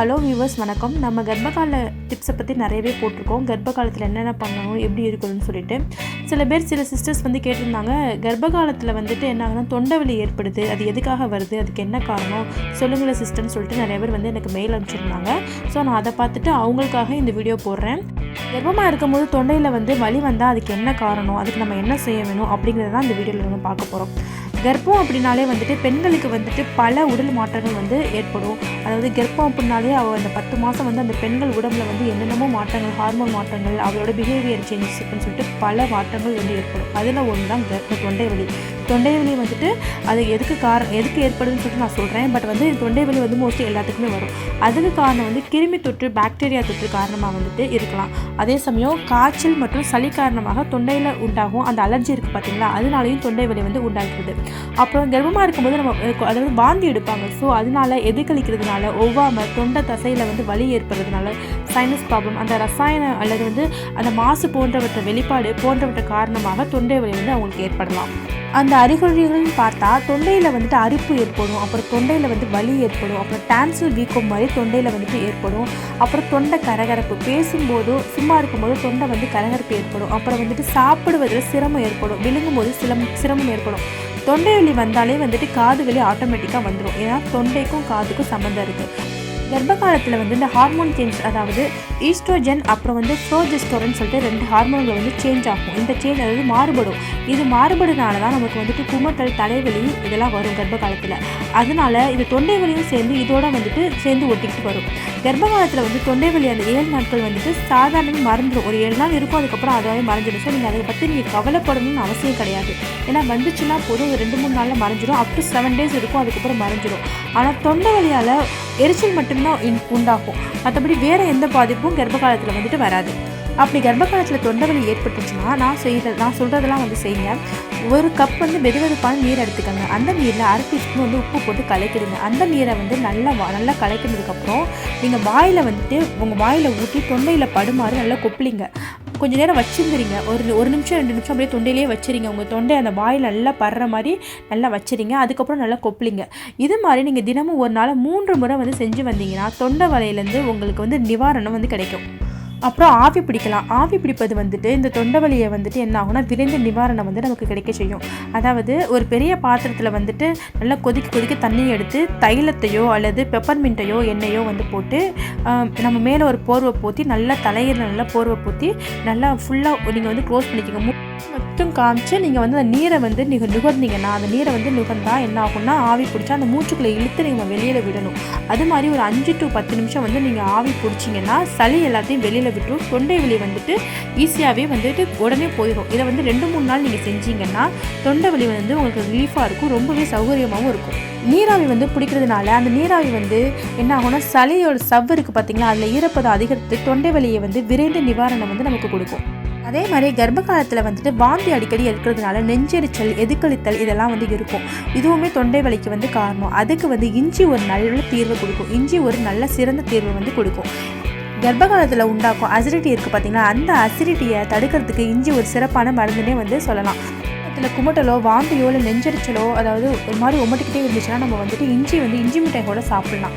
Hello viewers வணக்கம். நம்ம கர்ப்பகால டிப்ஸை பற்றி நிறையவே போட்டிருக்கோம். கர்ப்ப காலத்தில் என்னென்ன பண்ணணும் எப்படி இருக்கணும்னு சொல்லிட்டு. சில பேர் சில சிஸ்டர்ஸ் வந்து கேட்டிருந்தாங்க கர்ப்ப காலத்தில் வந்துட்டு என்ன ஆகுதுன்னா தொண்டை வலி ஏற்படுது. அது எதுக்காக வருது? அதுக்கு என்ன காரணம்? சொல்லுங்களேன் சிஸ்டர்னு சொல்லிட்டு நிறைய பேர் வந்து எனக்கு மெயில் அனுப்பிச்சிருந்தாங்க. ஸோ நான் அதை பார்த்துட்டு அவங்களுக்காக இந்த வீடியோ போடுறேன். கர்ப்பமாக இருக்கும்போது தொண்டையில் வந்து வலி வந்தால் அதுக்கு என்ன காரணம்? அதுக்கு நம்ம என்ன செய்ய வேணும்? அப்படிங்கிறத தான் இந்த வீடியோவில் நம்ம பார்க்க போகிறோம் கர்ப்பம் அப்படின்னாலே வந்துட்டு பெண்களுக்கு வந்துட்டு பல உடல் மாற்றங்கள் வந்து ஏற்படும். அதாவது கர்ப்பம் அப்படின்னாலே அவள் அந்த பத்து மாதம் வந்து அந்த பெண்கள் உடம்புல வந்து என்னென்னமோ மாற்றங்கள் ஹார்மோன் மாற்றங்கள் அவளோட பிஹேவியர் சேஞ்சஸ் அப்படின்னு சொல்லிட்டு பல மாற்றங்கள் வந்து ஏற்படும். அதில் ஒன்று தான் கர்ப்ப தொண்டை வலி. தொண்டை வலி வந்துட்டு அது எதுக்கு காரணம் எதுக்கு ஏற்படுதுன்னு சொல்லிட்டு நான் சொல்கிறேன் பட் வந்து தொண்டை வலி வந்து மோஸ்ட்லி எல்லாத்துக்குமே வரும். அதுக்கு காரணம் வந்து கிருமி தொற்று பாக்டீரியா தொற்று காரணமாக வந்துட்டு இருக்கலாம். அதே சமயம் காய்ச்சல் மற்றும் சளி காரணமாக தொண்டையில் உண்டாகும் அந்த அலர்ஜி இருக்குது பார்த்தீங்களா அதனாலையும் தொண்டை வலி வந்து உண்டாகிறது. அப்புறம் கர்ப்பமாக இருக்கும்போது நம்ம அதாவது வாந்தி எடுப்பாங்க. ஸோ அதனால எதிர்கழிக்கிறதுனால ஒவ்வாம தொண்டை தசையில் வந்து வலி ஏற்படுறதுனால சைனஸ் ப்ராப்ளம் அந்த ரசாயன அல்லது வந்து அந்த மாசு போன்றவற்றை வெளிப்பாடு போன்றவற்றை காரணமாக தொண்டை வலி வந்து அவங்களுக்கு ஏற்படலாம். அந்த அறிகுறிகள்னு பார்த்தா தொண்டையில் வந்துட்டு அரிப்பு ஏற்படும் அப்புறம் தொண்டையில் வந்து வலி ஏற்படும் அப்புறம் டான்சில் வீக்கம் மாதிரி தொண்டையில் வந்துட்டு ஏற்படும் அப்புறம் தொண்டை கரகரப்பு. பேசும்போது சும்மா இருக்கும்போது தொண்டை வந்து கரகரப்பு ஏற்படும் அப்புறம் வந்துட்டு சாப்பிடுவதில் சிரமம் ஏற்படும் விழுங்கும் போது சிரம் சிரமம் ஏற்படும். தொண்டை வலி வந்தாலே வந்துட்டு காது வலி ஆட்டோமேட்டிக்காக வந்துடும் ஏன்னா தொண்டைக்கும் காதுக்கும் சம்மந்தம் இருக்குது கர்ப்ப காலத்தில் வந்து இந்த ஹார்மோன் சேஞ்ச் அதாவது ஈஸ்ட்ரோஜன் அப்புறம் வந்து ஃப்ரோஜெஸ்டோரன் சொல்லிட்டு ரெண்டு ஹார்மோன்கள் வந்து சேஞ்ச் ஆகும். இந்த சேஞ்ச் அதாவது மாறுபடும். இது மாறுபடுனால தான் நமக்கு வந்துட்டு குமட்டல் தலைவலி இதெல்லாம் வரும் கர்ப்ப காலத்தில் அதனால இது தொண்டை வலியும் சேர்ந்து இதோட வந்துட்டு சேர்ந்து ஒட்டிக்கிட்டு வரும். கர்ப்ப காலத்தில் வந்து தொண்டை வலி அந்த ஏழு நாட்கள் வந்துட்டு சாதாரணமாக மறந்துடும் ஒரு ஏழு நாள் இருக்கும் அதுக்கப்புறம் அதாவே மறைஞ்சிடும் ஸோ நீங்கள் அதை பற்றி நீங்கள் கவலைப்படணும்னு அவசியம் கிடையாது. ஏன்னா வந்துச்சுன்னா போதும். ஒரு ரெண்டு மூணு நாளில் மறைஞ்சிடும் அப் டு செவன் டேஸ் இருக்கும் அதுக்கப்புறம் மறைஞ்சிடும் ஆனால் தொண்டை வலியால் எரிச்சல் மட்டும்தான் இன்- உண்டாகும் மற்றபடி வேறு எந்த பாதிப்பும் கர்ப்ப காலத்தில் வந்துட்டு வராது. அப்படி கர்ப்ப காலத்தில் தொண்டை வலி ஏற்பட்டுச்சுன்னா நான் செய்கிற நான் சொல்கிறதெல்லாம் வந்து செய்யுங்க. ஒரு கப் வந்து வெதுவெதுப்பான நீர் எடுத்துக்கோங்க. அந்த நீரில் அரை டீஸ்பூன் வந்து உப்பு போட்டு கலக்கிடுங்க. அந்த நீரை வந்து நல்லா நல்லா கலக்கினதுக்கப்புறம் நீங்கள் வாயில் வந்துட்டு உங்கள் வாயில் ஊற்றி தொண்டையில் படுமாறு நல்லா கொப்பளிங்க. கொஞ்சம் நேரம் வச்சுருந்துருங்க. ஒரு ஒரு நிமிஷம் ரெண்டு நிமிஷம் அப்படியே தொண்டையிலே வச்சிருங்க. உங்கள் தொண்டை அந்த வாயில் நல்லா படுற மாதிரி நல்லா வச்சுருங்க. அதுக்கப்புறம் நல்லா கொப்பளிங்க. இது மாதிரி நீங்கள் தினமும் ஒரு நாள் மூன்று முறை வந்து செஞ்சு வந்தீங்கன்னா தொண்டை வலையிலேருந்து உங்களுக்கு வந்து நிவாரணம் வந்து கிடைக்கும். அப்புறம் ஆவி பிடிக்கலாம். ஆவி பிடிப்பது வந்துட்டு இந்த தொண்டை வலியை வந்துட்டு என்ன ஆகும்னா விரைந்து நிவாரணம் வந்து நமக்கு கிடைக்க செய்யும். அதாவது ஒரு பெரிய பாத்திரத்தில் வந்துட்டு நல்லா கொதிக்க கொதிக்க தண்ணியை எடுத்து தைலத்தையோ அல்லது பெப்பர்மின்ட்டையோ எண்ணெயோ வந்து போட்டு நம்ம மேலே ஒரு போர்வை போற்றி நல்லா தலையில் நல்லா போர்வை போற்றி நல்லா ஃபுல்லாக நீங்கள் வந்து க்ளோஸ் பண்ணிக்கோங்க. மட்டும் காமிச்சு நீங்கள் வந்து அந்த நீரை வந்து நீங்கள் நுகர்ந்தீங்கன்னா அந்த நீரை வந்து நுகர்ந்தால் என்ன ஆகும்னா ஆவி பிடிச்சா அந்த மூச்சுக்குள்ளே இழுத்து நீங்கள் வெளியில் விடணும். அது மாதிரி ஒரு அஞ்சு டு பத்து நிமிஷம் வந்து நீங்கள் ஆவி பிடிச்சிங்கன்னா சளி எல்லாத்தையும் வெளியில் விட்டுரும் தொண்டை வலி வந்துட்டு ஈஸியாகவே வந்துட்டு உடனே போயிடும். இதை வந்து ரெண்டு மூணு நாள் நீங்கள் செஞ்சீங்கன்னா தொண்டை வலி வந்து உங்களுக்கு ரிலீஃபாக இருக்கும். ரொம்பவே சௌகரியமாகவும் இருக்கும். நீராவி வந்து பிடிக்கிறதுனால அந்த நீராவி வந்து என்ன ஆகும்னா சளியோட சவ்வு இருக்குது பார்த்தீங்களா அதில் ஈரப்பதம் அதிகரித்து தொண்டை வலியை வந்து விரைந்து நிவாரணம் வந்து நமக்கு கொடுக்கும். அதே மாதிரி கர்ப்ப காலத்தில் வந்துட்டு வாந்தி அடிக்கடி எடுக்கிறதுனால நெஞ்செரிச்சல் எதுக்களித்தல் இதெல்லாம் வந்து இருக்கும். இதுவுமே தொண்டை வலிக்கு வந்து காரணம். அதுக்கு வந்து இஞ்சி ஒரு நல்ல தீர்வு கொடுக்கும். இஞ்சி ஒரு நல்ல சிறந்த தீர்வு வந்து கொடுக்கும். கர்ப்ப காலத்தில் உண்டாக்கும் அசிடிட்டி இருக்குது பார்த்தீங்களா அந்த அசிடிட்டியை தடுக்கிறதுக்கு இஞ்சி ஒரு சிறப்பான மருந்துனே வந்து சொல்லலாம். இல்லை குமட்டலோ வாந்தியோ இல்லை நெஞ்சரிச்சலோ அதாவது ஒரு மாதிரி உமட்டிக்கிட்டே இருந்துச்சுன்னா நம்ம வந்துட்டு இஞ்சி வந்து இஞ்சி மிட்டாய் கூட சாப்பிடலாம்.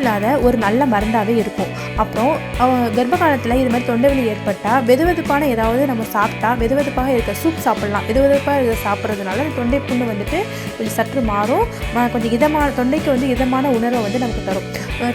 இல்லாத ஒரு நல்ல மருந்தாகவே இருக்கும். அப்புறம் கர்ப்ப காலத்தில் இது மாதிரி தொண்டைவலி ஏற்பட்டால் வெதுவெதுப்பான ஏதாவது நம்ம சாப்பிட்டா வெதுவெதுப்பாக இருக்க சூப் சாப்பிட்லாம். வெதுவெதுப்பாக இருக்க சாப்பிட்றதுனால அந்த தொண்டை புண்ணு வந்துட்டு கொஞ்சம் சற்று மாறும். கொஞ்சம் இதமான தொண்டைக்கு வந்து இதமான உணர்வை வந்து நமக்கு தரும்.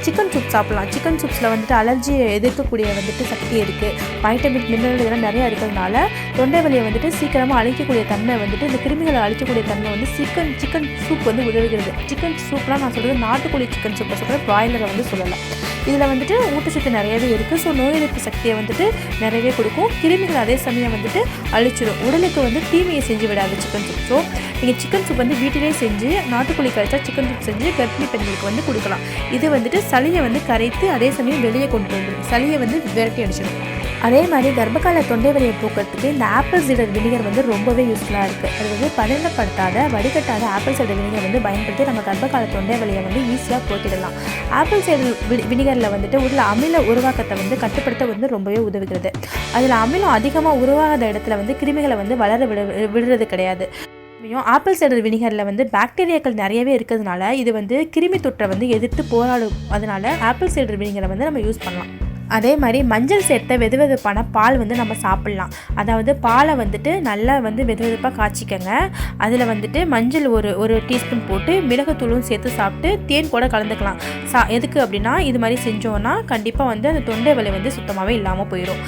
சிக்கன் சூப் சாப்பிட்லாம். சிக்கன் சூப்ஸில் வந்துட்டு அலர்ஜியை எதிர்க்கக்கூடிய வந்துட்டு சக்தி இருக்குது வைட்டமின் மினரல் இதெல்லாம் நிறையா இருக்கிறதுனால தொண்டை வலியை வந்துட்டு சீக்கிரமாக அழிக்கக்கூடிய தன்மை வந்துட்டு இந்த கிருமிகளை அழிக்கக்கூடிய தன்மை வந்து சிக்கன் சிக்கன் சூப் வந்து உதவுகிறது. சிக்கன் சூப்லாம் நான் சொல்கிறது நாட்டுக்கோழி சிக்கன் சூப்பை சொல்கிறேன் பிராய்லரை வந்து சொல்லலாம். இதில் வந்துட்டு ஊட்டச்சத்து நிறையவே இருக்குது ஸோ நோய் எதிர்ப்பு சக்தியை வந்துட்டு நிறையவே கொடுக்கும். கிருமிகள் அதே சமயம் வந்துட்டு அழிச்சிடும் உடலுக்கு வந்து தீமையை செஞ்சு விடாது சிக்கன் சூப் ஸோ நீங்கள் சிக்கன் சூப் வந்து வீட்டிலே செஞ்சு நாட்டுக்கோழி கழிச்சா சிக்கன் சூப் செஞ்சு கர்ப்பிணி பெண்களுக்கு வந்து கொடுக்கலாம். இது வந்துட்டு சளியை வந்து கரைத்து அதே சமயம் வெளியே கொண்டு வந்துடும் சளியை வந்து விரட்டி அடிச்சிடும் அதே மாதிரி கர்ப்பகால தொண்டை வலியை போக்குறதுக்கு இந்த ஆப்பிள் சீடர் வினிகர் வந்து ரொம்பவே யூஸ்ஃபுல்லாக இருக்குது அது வந்து பதனப்படுத்தாத வடிகட்டாத ஆப்பிள் சைடர் வினிகர் வந்து பயன்படுத்தி நம்ம கர்ப்பகால தொண்டை வலியை வந்து ஈஸியாக போக்கிடலாம். ஆப்பிள் சைடர் வினிகரில் வந்துட்டு உள்ள அமில உருவாக்கத்தை வந்து கட்டுப்படுத்த வந்து ரொம்பவே உதவுகிறது. அதில் அமிலம் அதிகமாக உருவாகாத இடத்துல வந்து கிருமிகளை வந்து வளர விட விடுறது கிடையாது. ஆப்பிள் சைடர் வினிகரில் வந்து பாக்டீரியாக்கள் நிறையவே இருக்கிறதுனால இது வந்து கிருமி தொற்றை வந்து எதிர்த்து போராடும். அதனால ஆப்பிள் சைடர் வினிகரை வந்து நம்ம யூஸ் பண்ணலாம். அதே மாதிரி மஞ்சள் சேர்த்த வெது வெதுப்பான பால் வந்து நம்ம சாப்பிட்லாம். அதாவது பாலை வந்துட்டு நல்லா வந்து வெது வெதுப்பாக காய்ச்சிக்கங்க. அதில் வந்துட்டு மஞ்சள் ஒரு ஒரு டீஸ்பூன் போட்டு மிளகுத்தூளும் சேர்த்து சாப்பிட்டு தேன் கூட கலந்துக்கலாம். சா எதுக்கு அப்படின்னா இது மாதிரி செஞ்சோன்னா கண்டிப்பாக வந்து அந்த தொண்டை வலி வந்து சுத்தமாகவே இல்லாமல் போயிடும்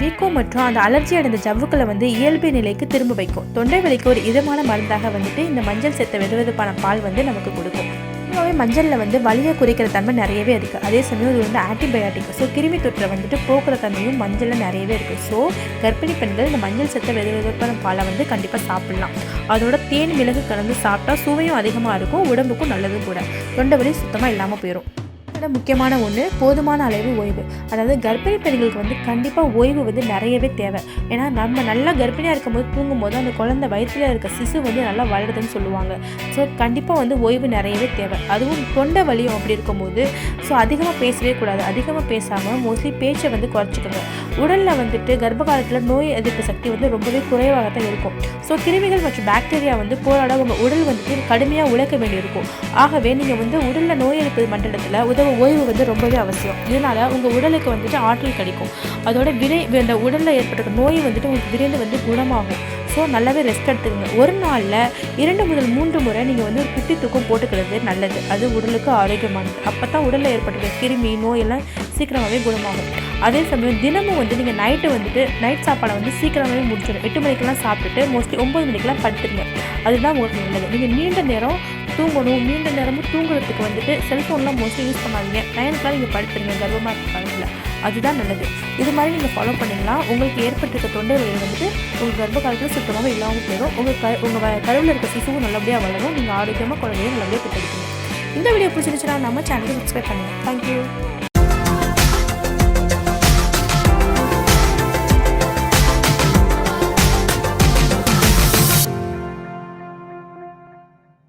வீக்கம் மற்றும் அந்த அலர்ஜி அடைந்த ஜவ்வுக்களை வந்து இயல்பு நிலைக்கு திரும்ப வைக்கும். தொண்டை வலிக்கு ஒரு இதமான மருந்தாக வந்துட்டு இந்த மஞ்சள் சேர்த்த வெதுவெதுப்பான பால் வந்து நமக்கு கொடுக்கும். பொதுவாகவே மஞ்சளில் வந்து வலியை குறைக்கிற தன்மை நிறையவே இருக்குது அதே சமயம் இது வந்து ஆன்டிபயோட்டிக் ஸோ கிருமி தொற்றை வந்துட்டு போக்குற தன்மையும் மஞ்சளில் நிறையவே இருக்குது ஸோ கர்ப்பிணி பெண்கள் இந்த மஞ்சள் சத்த வெது வெதுப்பான பாலை வந்து கண்டிப்பாக சாப்பிட்லாம். அதோட தேன் மிளகு கலந்து சாப்பிட்டா சுவையும் அதிகமாக இருக்கும் உடம்புக்கும் நல்லதும் கூட. தொண்டை வலி சுத்தமாக இல்லாமல் போயிடும் விட முக்கியமான ஒன்று போதுமான அளவு ஓய்வு. அதாவது கர்ப்பிணி பெண்களுக்கு வந்து கண்டிப்பாக ஓய்வு வந்து நிறையவே தேவை. ஏன்னா நம்ம நல்லா கர்ப்பிணியாக இருக்கும்போது தூங்கும்போது அந்த குழந்தை வயிற்றில் இருக்க சிசு வந்து நல்லா வளருதுன்னு சொல்லுவாங்க. ஸோ கண்டிப்பாக வந்து ஓய்வு நிறையவே தேவை. அதுவும் தொண்டை வலியும் அப்படி இருக்கும்போது ஸோ அதிகமாக பேசவே கூடாது. அதிகமாக பேசாமல் மோஸ்ட்லி பேச்சை வந்து குறைச்சிக்கோங்க. உடலில் வந்துட்டு கர்ப்ப காலத்தில் நோய் எதிர்ப்பு சக்தி வந்து ரொம்பவே குறைவாக தான் இருக்கும். ஸோ கிருமிகள் மற்றும் பாக்டீரியா வந்து போராட உங்கள் உடல் வந்துட்டு கடுமையாக உழைக்க வேண்டியிருக்கும். ஆகவே நீங்கள் வந்து உடலில் நோய் எதிர்ப்பு மண்டலத்தில் உதவ ஓய்வு வந்து ரொம்பவே அவசியம். இதனால் உங்கள் உடலுக்கு வந்துட்டு ஆற்றல் கிடைக்கும். அதோட விரை இந்த உடலில் ஏற்பட்ட நோய் வந்துட்டு உங்களுக்கு விரைந்து வந்து குணமாகும். ஸோ நல்லாவே ரெஸ்ட் எடுத்துக்கங்க. ஒரு நாளில் இரண்டு முதல் மூன்று முறை நீங்கள் வந்து ஒரு குட்டி தூக்கம் போட்டுக்கிறது நல்லது. அது உடலுக்கு ஆரோக்கியமானது. அப்போ தான் உடலில் ஏற்பட்ட கிருமி நோயெல்லாம் சீக்கிரமாகவே குணமாகும். அதே சமயம் தினமும் வந்து நீங்கள் நைட்டு வந்துட்டு நைட் சாப்பாடை வந்து சீக்கிரமாகவே முடிச்சிடும் எட்டு மணிக்கெல்லாம் சாப்பிட்டுட்டு மோஸ்ட்லி ஒம்பது மணிக்கெல்லாம் படுத்துருங்க அதுதான் உங்களுக்கு நல்லது. நீங்கள் நீண்ட நேரம் தூங்கணும் நீண்ட நேரமும் தூங்குறதுக்கு வந்துட்டு செல்ஃபோன்லாம் மோஸ்ட்லி யூஸ் பண்ணாதீங்க. நைனுக்குலாம் நீங்கள் படுத்துருங்க கர்வமாக இருக்க காலத்தில். அதுதான் நல்லது. இது மாதிரி நீங்கள் ஃபாலோ பண்ணிங்கன்னா உங்களுக்கு ஏற்பட்டிருக்க தொண்டை வலி வந்துட்டு உங்கள் கர்ப்ப காலத்தில் சுத்தமாக இல்லாமல் போயிடும். உங்கள் க உங்கள் கருவில் இருக்க சிசுவும் நல்லபடியாக வளரும். நீங்கள் ஆரோக்கியமாக குழந்தையும் நல்லபடியாக பெற்றெடுக்கணும். இந்த வீடியோ பிடிச்சிருந்துச்சுன்னா நம்ம சேனலுக்கு சப்ஸ்கிரைப் பண்ணுங்கள் தேங்க்யூ